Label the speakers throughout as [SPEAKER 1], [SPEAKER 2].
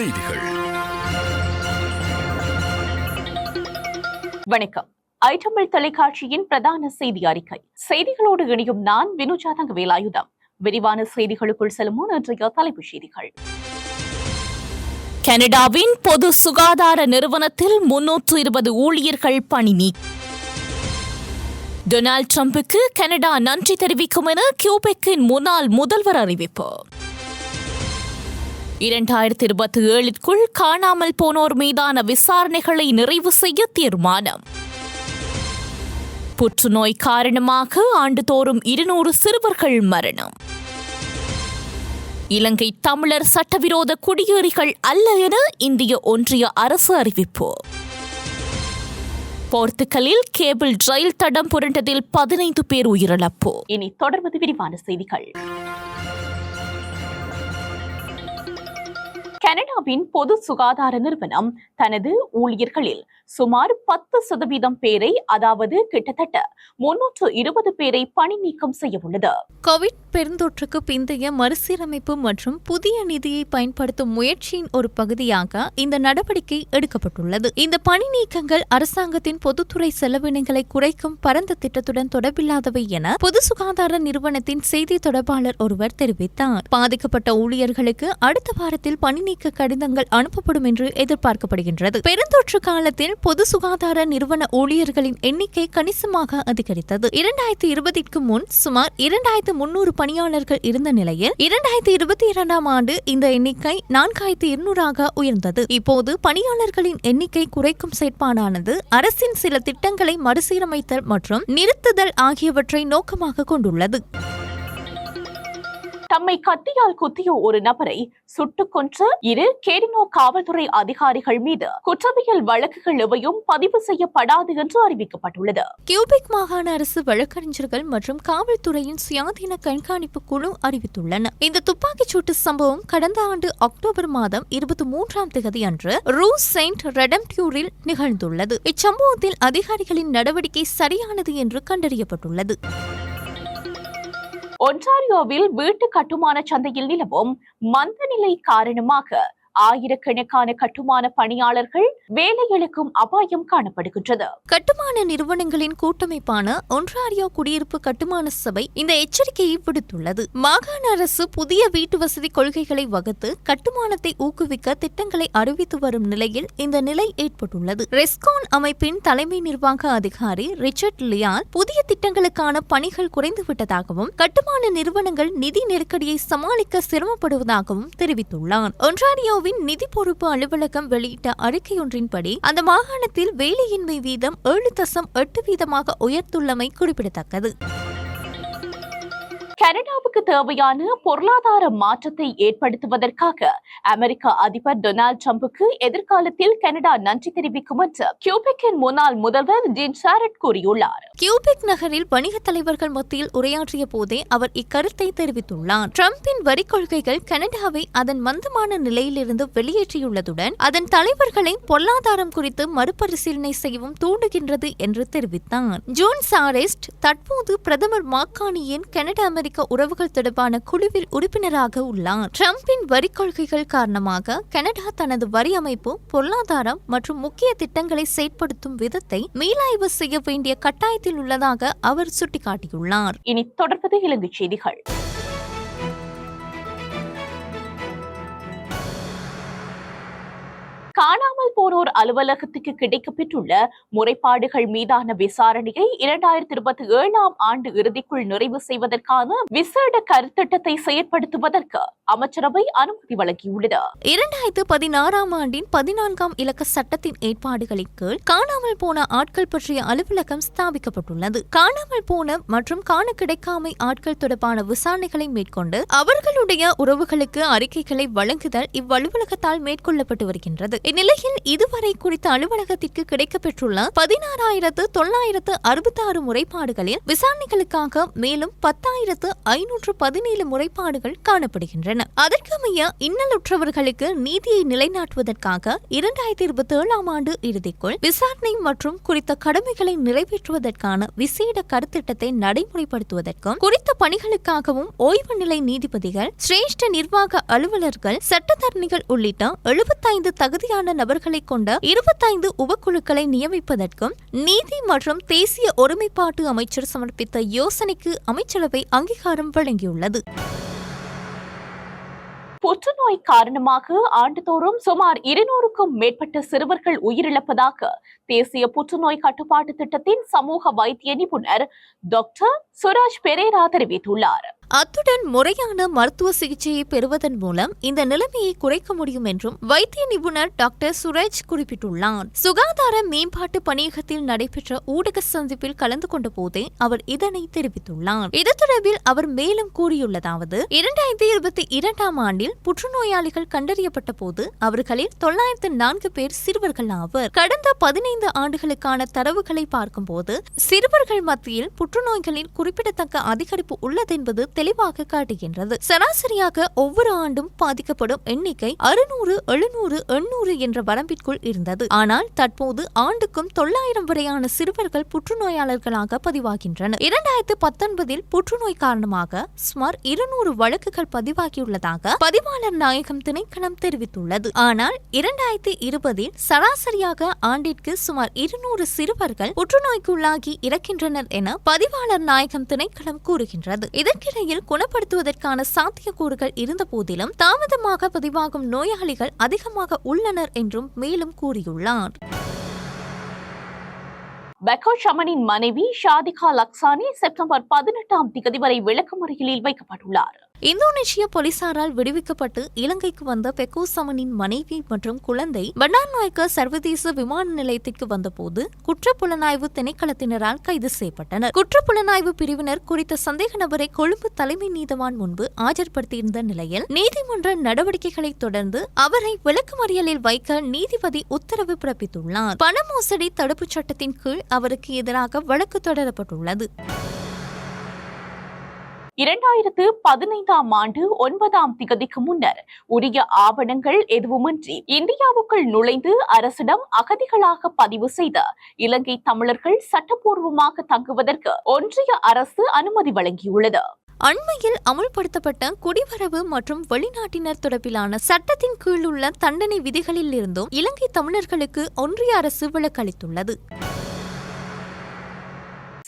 [SPEAKER 1] செய்திகள்.
[SPEAKER 2] வணக்கம். ஐட்டமிழ் தொலைக்காட்சியின் பிரதான செய்தி அறிக்கை. செய்திகளோடு இணையும் நான் வினுஜா தங்க வேலாயுதம் விரிவான செய்திகளுக்குள் செல்லும் முன் இன்றைய தலைப்புச் செய்திகள். கனடாவின் பொது சுகாதார நிறுவனத்தில் முன்னூற்று இருபது ஊழியர்கள் பணி நீக்கம் டொனால்டு டிரம்புக்கு கனடா நன்றி தெரிவிக்கும் என கியூபெக்கின் முன்னாள் முதல்வர் அறிவிப்பு. இரண்டாயிரத்தி இருபத்தி ஏழிற்குள் காணாமல் போனோர் மீதான விசாரணைகளை நிறைவு செய்ய தீர்மானம். புற்றுநோய் காரணமாக ஆண்டுதோறும் இருநூறு சிறுவர்கள் மரணம். இலங்கை தமிழர் சட்டவிரோத குடியேறிகள் அல்ல என இந்திய ஒன்றிய அரசு அறிவிப்பு. போர்த்துகலில் கேபிள் ரயில் தடம் புரண்டதில் பதினைந்து பேர் உயிரிழப்பு. இனி தொடர்வது விரிவான செய்திகள். கனடாவின் பொது சுகாதார நிறுவனம் தனது ஊழியர்களில் சுமார் பத்து சதவீதம் பேரை அதாவது கிட்டத்தட்ட முன்னூற்று இருபது பேரை பணி நீக்கம் செய்ய உள்ளது.
[SPEAKER 3] கோவிட் பெருந்தொற்றுக்கு பிந்தைய மறுசீரமைப்பு மற்றும் புதிய நிதியை பயன்படுத்தும் முயற்சியின் ஒரு பகுதியாக இந்த நடவடிக்கை எடுக்கப்பட்டுள்ளது. இந்த பணி நீக்கங்கள் அரசாங்கத்தின் பொதுத்துறை செலவினங்களை குறைக்கும் பரந்த திட்டத்துடன் தொடர்பில்லாதவை என பொது சுகாதார நிறுவனத்தின் செய்தி தொடர்பாளர் ஒருவர் தெரிவித்தார். பாதிக்கப்பட்ட ஊழியர்களுக்கு அடுத்த வாரத்தில் பணி நீக்க கடிதங்கள் அனுப்பப்படும் என்று எதிர்பார்க்கப்படுகின்றது. பெருந்தொற்று காலத்தில் பொது சுகாதார நிறுவன ஊழியர்களின் எண்ணிக்கை கணிசமாக அதிகரித்தது. இரண்டாயிரத்தி இருபதிற்கு முன் சுமார் இரண்டாயிரத்து முன்னூறு பணியாளர்கள் இருந்த நிலையில் இரண்டாயிரத்தி இருபத்தி இரண்டாம் ஆண்டு இந்த எண்ணிக்கை நான்காயிரத்தி இருநூறாக உயர்ந்தது. இப்போது பணியாளர்களின் எண்ணிக்கை குறைக்கும் செயற்பாடானது அரசின் சில திட்டங்களை மறுசீரமைத்தல் மற்றும் நிறுத்துதல் ஆகியவற்றை நோக்கமாக கொண்டுள்ளது.
[SPEAKER 2] தம்மை கத்தியால் குத்திய ஒரு நபரை சுட்டுக் கொன்ற இரு கேடினோ காவல்துறை அதிகாரிகள் மீது குற்றவியல் வழக்குகள் எவையும் பதிவு செய்யப்படாது என்று அறிவிக்கப்பட்டுள்ளது.
[SPEAKER 3] கியூபிக் மாகாண அரசு வழக்கறிஞர்கள் மற்றும் காவல்துறையின் சுயாதீன கண்காணிப்பு குழு அறிவித்துள்ளன. இந்த துப்பாக்கிச் சூட்டு சம்பவம் கடந்த ஆண்டு அக்டோபர் மாதம் இருபத்தி மூன்றாம் தேதி அன்று ரூ. செயின்ட் ரெடம்டியூரில் நிகழ்ந்துள்ளது. இச்சம்பவத்தில் அதிகாரிகளின் நடவடிக்கை சரியானது என்று கண்டறியப்பட்டுள்ளது.
[SPEAKER 2] ஒன்டாரியோவில் வீட்டு கட்டுமான சந்தையில் நிலவும் மந்த நிலை காரணமாக ஆயிரக்கணக்கான கட்டுமான பணியாளர்கள் வேலைகளுக்கும் அபாயம் காணப்படுகின்றது.
[SPEAKER 3] கட்டுமான நிறுவனங்களின் கூட்டமைப்பான ஒன்றாரியோ குடியிருப்பு கட்டுமான சபை இந்த எச்சரிக்கையை விடுத்துள்ளது. மாகாண அரசு புதிய வீட்டு வசதி கொள்கைகளை வகுத்து கட்டுமானத்தை ஊக்குவிக்க திட்டங்களை அறிவித்து வரும் நிலையில் இந்த நிலை ஏற்பட்டுள்ளது. ரெஸ்கான் அமைப்பின் தலைமை நிர்வாக அதிகாரி ரிச்சர்ட் லியால் புதிய திட்டங்களுக்கான பணிகள் குறைந்துவிட்டதாகவும் கட்டுமான நிறுவனங்கள் நிதி நெருக்கடியை சமாளிக்க சிரமப்படுவதாகவும் தெரிவித்துள்ளார். ஒன்றாரியோவின் நிதி பொறுப்பு அலுவலகம் வெளியிட்ட அறிக்கையொன்றின்படி அந்த மாகாணத்தில் வேலையின்மை வீதம் ஏழு தசம் எட்டு வீதமாக உயர்த்துள்ளமை குறிப்பிடத்தக்கது.
[SPEAKER 2] கனடாவுக்கு தேவையான பொருளாதார மாற்றத்தை ஏற்படுத்துவதற்காக அமெரிக்க அதிபர் டொனால்டு ட்ரம்புக்கு எதிர்காலத்தில் கனடா நன்றி தெரிவிக்கும் என்று கியூபெக்கின் முன்னாள் முதல்வர் ஜின் சாரட் கூறியுள்ளார்.
[SPEAKER 3] கியூபெக் நகரில் வணிக தலைவர்கள் மத்தியில் உரையாற்றிய போதே அவர் இக்கருத்தை தெரிவித்துள்ளார். டிரம்பின் வரி கொள்கைகள் கனடாவை அதன் மந்தமான நிலையிலிருந்து வெளியேற்றியுள்ளதுடன் அதன் தலைவர்களை பொருளாதாரம் குறித்து மறுபரிசீலனை செய்யவும் தூண்டுகின்றது என்று தெரிவித்தார். ஜோன் சாரெஸ்ட் தற்போது பிரதமர் மாக்கானியின் கனடா அமெரிக்க உறவுகள் தொடர்பான குழுவில் உறுப்பினராக உள்ளார். டிரம்பின் வரி கொள்கைகள் காரணமாக கனடா தனது வரி அமைப்பு பொருளாதாரம் மற்றும் முக்கிய திட்டங்களை செயற்படுத்தும் விதத்தை மீளாய்வு செய்ய வேண்டிய கட்டாயத்தில் உள்ளதாக அவர் சுட்டிக்காட்டியுள்ளார்.
[SPEAKER 2] இனி தொடர்பது இலங்கை செய்திகள். காணாமல் போனோர் அலுவலகத்துக்கு கிடைக்கப்பெற்றுள்ள முறைப்பாடுகள் மீதான விசாரணையை இரண்டாயிரத்தி இருபத்தி ஏழாம் ஆண்டு இறுதிக்குள் நிறைவு செய்வதற்கான விசேட கருத்திட்டத்தை செயற்படுத்துவதற்கு அமைச்சரவை அனுமதி வழங்கியுள்ளது.
[SPEAKER 3] இரண்டாயிரத்து பதினாறாம் ஆண்டின் பதினான்காம் இலக்க சட்டத்தின் ஏற்பாடுகளின் கீழ் காணாமல் போன ஆட்கள் பற்றிய அலுவலகம் ஸ்தாபிக்கப்பட்டுள்ளது. காணாமல் போன மற்றும் காண கிடைக்காமை ஆட்கள் தொடர்பான விசாரணைகளை மேற்கொண்டு அவர்களுடைய உறவுகளுக்கு அறிக்கைகளை வழங்குதல் இவ்வலுவலகத்தால் மேற்கொள்ளப்பட்டு வருகின்றது. இந்நிலையில் இதுவரை குறித்த அலுவலகத்திற்கு கிடைக்கப்பெற்றுள்ள பதினாறாயிரத்து தொள்ளாயிரத்து அறுபத்தி ஆறு முறைப்பாடுகளில் விசாரணைகளுக்காக மேலும் பத்தாயிரத்து ஐநூற்று பதினேழு முறைப்பாடுகள் காணப்படுகின்றன. அதற்கமைய இன்னலுற்றவர்களுக்கு நீதியை நிலைநாட்டுவதற்காக இரண்டாயிரத்தி இருபத்தி ஏழாம் ஆண்டு இறுதிக்குள் விசாரணை மற்றும் குறித்த கடமைகளை நிறைவேற்றுவதற்கான விசேட கருத்திட்டத்தை நடைமுறைப்படுத்துவதற்கும் குறித்த பணிகளுக்காகவும் ஓய்வு நிலை நீதிபதிகள் சிரேஷ்ட நிர்வாக அலுவலர்கள் சட்டத்தரணிகள் உள்ளிட்ட எழுபத்தைந்து தகுதியான நபர்களை கொண்ட இருபத்தைந்து உபக்குழுக்களை நியமிப்பதற்கும் நீதி மற்றும் தேசிய ஒருமைப்பாட்டு அமைச்சர் சமர்ப்பித்த யோசனைக்கு அமைச்சரவை அங்கீகாரம் வழங்கியுள்ளது.
[SPEAKER 2] புற்றுநோய் காரணமாக ஆண்டுதோறும் சுமார் இருநூறுக்கும் மேற்பட்ட சிறுவர்கள் உயிரிழப்பதாக தேசிய புற்றுநோய் கட்டுப்பாட்டு திட்டத்தின் சமூக வைத்திய நிபுணர் டாக்டர் சுராஜ் பெரேரா தெரிவித்துள்ளார்.
[SPEAKER 3] அத்துடன் முறையான மருத்துவ சிகிச்சையை பெறுவதன் மூலம் இந்த நிலைமையை குறைக்க முடியும் என்றும் வைத்திய நிபுணர் டாக்டர் சுரேஜ் குறிப்பிட்டுள்ளார். சுகாதார மேம்பாட்டு பணியகத்தில் நடைபெற்ற ஊடக சந்திப்பில் கலந்து கொண்ட போதே அவர் இதனை தெரிவித்துள்ளார். இது தொடர்பில் அவர் மேலும் கூறியுள்ளதாவது இரண்டாயிரத்தி இருபத்தி இரண்டாம் ஆண்டில் புற்றுநோயாளிகள் கண்டறியப்பட்ட போது அவர்களில் தொள்ளாயிரத்து நான்கு பேர் சிறுவர்கள் ஆவர். கடந்த பதினைந்து ஆண்டுகளுக்கான தரவுகளை பார்க்கும்போது சிறுவர்கள் மத்தியில் புற்றுநோய்களின் குறிப்பிடத்தக்க அதிகரிப்பு உள்ளதென்பது தெளிவாக காட்டுகின்றது. சராசரியாக ஒவ்வொரு ஆண்டும் பாதிக்கப்படும் எண்ணிக்கை அறுநூறு எழுநூறு எண்ணூறு என்ற வரம்பிற்குள் இருந்தது. ஆனால் தற்போது ஆண்டுக்கும் தொள்ளாயிரம் வரையான சிறுவர்கள் புற்றுநோயாளர்களாக பதிவாகின்றனர். இரண்டாயிரத்து பத்தொன்பதில் புற்றுநோய் காரணமாக சுமார் இருநூறு வழக்குகள் பதிவாகியுள்ளதாக பதிவாளர் நாயகம் திணைக்களம் தெரிவித்துள்ளது. ஆனால் இரண்டாயிரத்தி இருபதில் சராசரியாக ஆண்டிற்கு சுமார் இருநூறு சிறுவர்கள் புற்றுநோய்க்குள்ளாகி இறக்கின்றனர் என பதிவாளர் நாயகம் திணைக்களம் கூறுகின்றது. இதற்கிடையில் குணப்படுத்துவதற்கான சாத்தியக்கூறுகள் இருந்த போதிலும் தாமதமாக பதிவாகும் நோயாளிகள் அதிகமாக உள்ளனர் என்றும் மேலும் கூறியுள்ளார்.
[SPEAKER 2] பெக்கோ ஷமனின் மனைவி ஷாதிகா லக்சானி செப்டம்பர் பதினெட்டாம் திகதி வரை விளக்கமறியலில் வைக்கப்பட்டுள்ளார்.
[SPEAKER 3] இந்தோனேஷிய போலீசாரால் விடுவிக்கப்பட்டு இலங்கைக்கு வந்த பெக்கோ சமனின் மனைவி மற்றும் குழந்தை பண்டார்நாயக்க சர்வதேச விமான நிலையத்திற்கு வந்தபோது குற்றப்புலனாய்வு திணைக்களத்தினரால் கைது செய்யப்பட்டனர். குற்றப்புலனாய்வு பிரிவினர் குறித்த சந்தேக நபரை கொழும்பு தலைமை நீதவான் முன்பு ஆஜர்படுத்தியிருந்த நிலையில் நீதிமன்ற நடவடிக்கைகளை தொடர்ந்து அவரை விளக்குமறியலில் வைக்க நீதிபதி உத்தரவு பிறப்பித்துள்ளார். பண மோசடி தடுப்புச் சட்டத்தின் கீழ் அவருக்கு எதிராக வழக்கு தொடரப்பட்டுள்ளது.
[SPEAKER 2] இரண்டாயிரத்து பதினைந்தாம் ஆண்டு ஒன்பதாம் திகதிக்கு முன்னர் உரிய ஆவணங்கள் எதுவுமின்றி இந்தியாவுக்குள் நுழைந்து அரசிடம் அகதிகளாக பதிவு செய்த இலங்கை தமிழர்கள் சட்டப்பூர்வமாக தங்குவதற்கு ஒன்றிய அரசு அனுமதி வழங்கியுள்ளது.
[SPEAKER 3] அண்மையில் அமுல்படுத்தப்பட்ட குடிவரவு மற்றும் வெளிநாட்டினர் தொடர்பிலான சட்டத்தின் கீழ் உள்ள தண்டனை விதிகளில் இருந்தும் இலங்கை தமிழர்களுக்கு ஒன்றிய அரசு விலக்களித்துள்ளது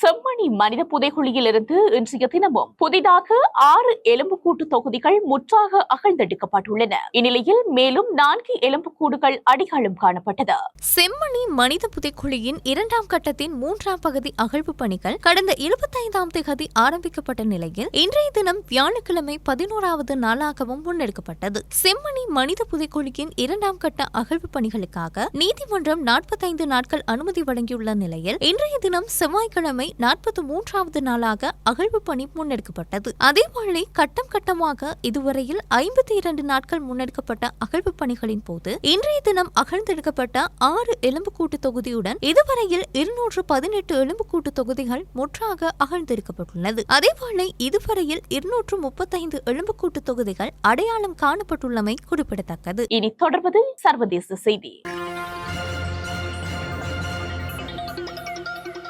[SPEAKER 2] செம்மணி மனித புதைகுழியிலிருந்து இன்றைய தினமும் புதிதாக ஆறு எலும்புக்கூட்டு தொகுதிகள் முற்றாக அகழ்ந்தெடுக்கப்பட்டுள்ளன. இந்நிலையில் மேலும் நான்கு எலும்புக்கூடுகள் அடிகளும் காணப்பட்டது.
[SPEAKER 3] செம்மணி மனித புதைக்குழியின் இரண்டாம் கட்டத்தின் மூன்றாம் பகுதி அகழ்வு பணிகள் கடந்த இருபத்தைந்தாம் தேதி ஆரம்பிக்கப்பட்ட நிலையில் இன்றைய தினம் வியாழக்கிழமை பதினோராவது நாளாகவும் முன்னெடுக்கப்பட்டது. செம்மணி மனித புதைக்குழியின் இரண்டாம் கட்ட அகழ்வு பணிகளுக்காக நீதிமன்றம் நாற்பத்தைந்து நாட்கள் அனுமதி வழங்கியுள்ள நிலையில் இன்றைய தினம் செவ்வாய்க்கிழமை நாற்பத்தி மூன்றாவது நாளாக அகழ்வு பணி முன்னெடுக்கப்பட்டது. அதேவேளை கட்டம் கட்டமாக இதுவரையில் ஐம்பத்தி இரண்டு நாட்கள் முன்னெடுக்கப்பட்ட அகழ்வு பணிகளின் போது இன்றைய தினம் அகழ்ந்தெடுக்கப்பட்ட ஆறு எலும்புக்கூட்டு தொகுதியுடன் இதுவரையில் இருநூற்று பதினெட்டு எலும்புக்கூட்டு தொகுதிகள் முற்றாக அகழ்ந்தெடுக்கப்பட்டுள்ளது அதேவேளை இதுவரையில் இருநூற்று முப்பத்தைந்து எலும்புக்கூட்டு தொகுதிகள் அடையாளம் காணப்பட்டுள்ளமை குறிப்பிடத்தக்கது.
[SPEAKER 2] இனி தொடர்வது சர்வதேச செய்தி.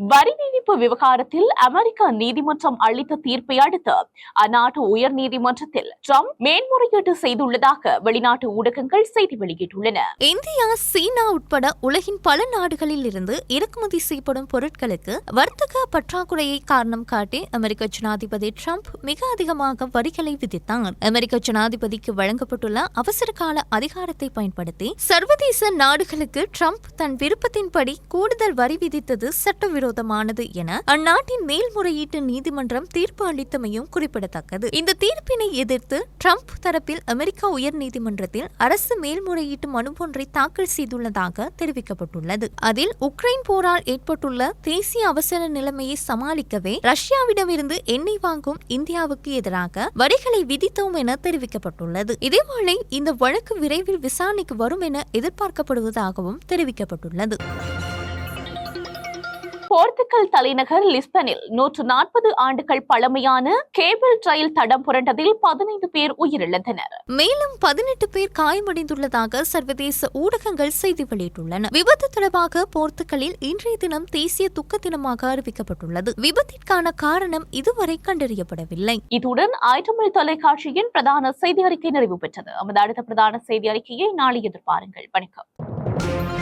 [SPEAKER 2] வரி விதிப்பு விவகாரத்தில் அமெரிக்க நீதிமன்றம் அளித்த தீர்ப்பை அடுத்து அந்நாட்டு உயர் நீதிமன்றத்தில் ட்ரம்ப் மேன்முறையீடு செய்துள்ளதாக வெளிநாட்டு ஊடகங்கள் செய்தி வெளியிட்டுள்ளன.
[SPEAKER 3] இந்தியா சீனா உட்பட உலகின் பல நாடுகளில் இருந்து இறக்குமதி செய்யப்படும் பொருட்களுக்கு வர்த்தக பற்றாக்குறையை காரணம் காட்டி அமெரிக்க ஜனாதிபதி ட்ரம்ப் மிக அதிகமாக வரிகளை விதித்தார் அமெரிக்க ஜனாதிபதிக்கு வழங்கப்பட்டுள்ள அவசர கால அதிகாரத்தை பயன்படுத்தி சர்வதேச நாடுகளுக்கு ட்ரம்ப் தன் விருப்பத்தின்படி கூடுதல் வரி விதித்தது சட்டவிரோத சட்டவிரோதமானது என அந்நாட்டின் மேல்முறையீட்டு நீதிமன்றம் தீர்ப்பு அளித்தமையும் குறிப்பிடத்தக்கது. இந்த தீர்ப்பினை எதிர்த்து ட்ரம்ப் தரப்பில் அமெரிக்கா உயர்நீதிமன்றத்தில் அரசு மேல்முறையீட்டு மனு ஒன்றை தாக்கல் செய்துள்ளதாக தெரிவிக்கப்பட்டுள்ளது. அதில் உக்ரைன் போரால் ஏற்பட்டுள்ள தேசிய அவசர நிலைமையை சமாளிக்கவே ரஷ்யாவிடமிருந்து எண்ணெய் வாங்கும் இந்தியாவுக்கு எதிராக வரிகளை விதித்தோம் என தெரிவிக்கப்பட்டுள்ளது. இதேவேளை இந்த வழக்கு விரைவில் விசாரணைக்கு வரும் என எதிர்பார்க்கப்படுவதாகவும் தெரிவிக்கப்பட்டுள்ளது.
[SPEAKER 2] போர்த்துகல் தலைநகர் லிஸ்பனில் நூற்று நாற்பது ஆண்டுகள் பழமையான கேபிள் ரயில் தடம் புரண்டதில் பதினைந்து பேர் உயிரிழந்தனர்.
[SPEAKER 3] மேலும் பதினெட்டு பேர் காயமடைந்துள்ளதாக சர்வதேச ஊடகங்கள் செய்தி வெளியிட்டுள்ளன. விபத்து தொடர்பாக போர்த்துகலில் இன்றைய தினம் தேசிய துக்க தினமாக அறிவிக்கப்பட்டுள்ளது. விபத்திற்கான காரணம் இதுவரை கண்டறியப்படவில்லை.
[SPEAKER 2] இத்துடன் ஐட்டமிழ் தொலைக்காட்சியின் பிரதான செய்தி அறிக்கை நிறைவு பெற்றது. நமது அடுத்த பிரதான செய்தி அறிக்கையை நாளை எதிர்பாருங்கள். வணக்கம்.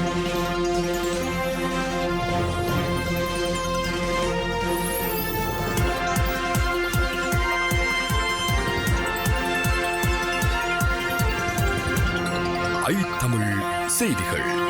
[SPEAKER 1] ஐ தமிழ் செய்திகள்.